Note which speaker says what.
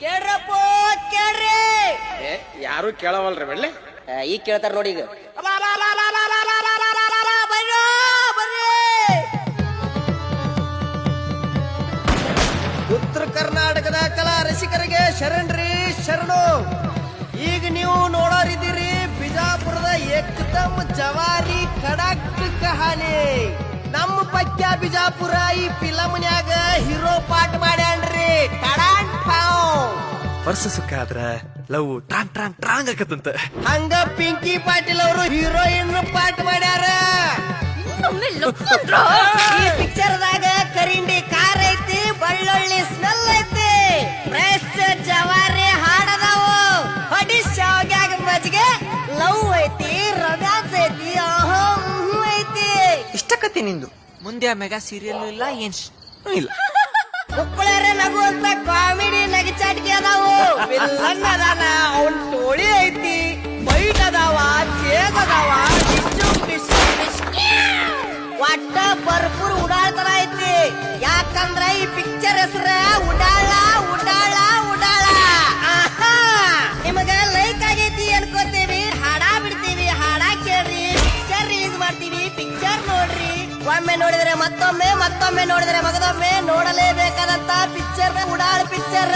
Speaker 1: ಕೇಳ್ರಪ್ಪ ಕೇಳ್ರಿ
Speaker 2: ಏ ಯಾರು ಕೇಳವಲ್ರಿ ಬೆಳ್ಳಿ
Speaker 1: ಈಗ ಕೇಳ್ತಾರ ನೋಡಿ ಈಗ ಉತ್ತರ ಕರ್ನಾಟಕದ ಕಲಾ ರಸಿಕರಿಗೆ ಶರಣ್ರಿ ಶರಣು ಈಗ ನೀವು ನೋಡೋರಿದ್ದೀರಿ ಬಿಜಾಪುರದ ಏಕದಮ್ ಜವಾರಿ ಖಡಕ್ ಕಹಾನಿ ನಮ್ಮ ಪಕ್ಯ ಬಿಜಾಪುರ ಈ ಫಿಲಮ್ನ್ಯಾಗ ಹೀರೋ
Speaker 3: ವರ್ಷ ಸುಖ ಲವ್ ಟ್ರಾಂಗ್ ಟ್ರಾಂಗ್ ಟ್ರಾಂಗ್ ಆಕತ್ತಂತ
Speaker 1: ಹಂಗ ಪಿಂಕಿ ಪಾಟೀಲ್ ಅವರು ಹೀರೋಯಿನ್ ಪಾಟ್ ಮಾಡ್ಯಾರ. ಈ ಪಿಕ್ಚರ್ದಾಗ ಕರಿಂಡಿ ಕಾರ್ ಐತಿ ಬಳ್ಳೊಳ್ಳಿ ಸ್ಮೆಲ್ ಐತಿ. ಫ್ರೆಶ್ ಜವಾರಿ ಹಾಡದಾವು. ಹೊಡಿ ಶಾವ್ಗ್ಯಾಗ ಮಜ್ಗೆ ಲವ್ ಐತಿ ರೊಮ್ಯಾನ್ಸ್ ಐತಿ ಆಹಾ ಐತಿ.
Speaker 4: ಇಷ್ಟಕತಿ ನಿಂದು. ಮುಂದೆ ಆ ಮೆಗಾ ಸೀರಿಯಲ್ ಇಲ್ಲ ಏನ್ ಇಲ್ಲ.
Speaker 1: ಮುಕ್ಕಳರೆ ನಗುವಂತ ಭರ್ಪೂರ್ ಉಡಾಳ್ತರ ಐತಿ. ಯಾಕಂದ್ರ ಈ ಪಿಕ್ಚರ್ ಹೆಸರ ಉಡಾಳ ಉಡಾಳ ಉಡಾಳ. ನಿಮಗ ಲೈಕ್ ಆಗೈತಿ ಅನ್ಕೋತೀವಿ, ಹಾಡ ಬಿಡ್ತೀವಿ, ಹಾಡ ಕೇಳ್ರಿ ಪಿಕ್ಚರ್ ರಿಲೀಸ್ ಮಾಡ್ತೀವಿ ಪಿಕ್ಚರ್ ನೋಡ್ರಿ. ಒಮ್ಮೆ ನೋಡಿದ್ರೆ ಮತ್ತೊಮ್ಮೆ ಮತ್ತೊಮ್ಮೆ ನೋಡಿದ್ರೆ ಮಗದೊಮ್ಮೆ ನೋಡಲೇಬೇಕಾದಂತ ಪಿಕ್ಚರ್ ಉಡಾಳ್ ಪಿಕ್ಚರ್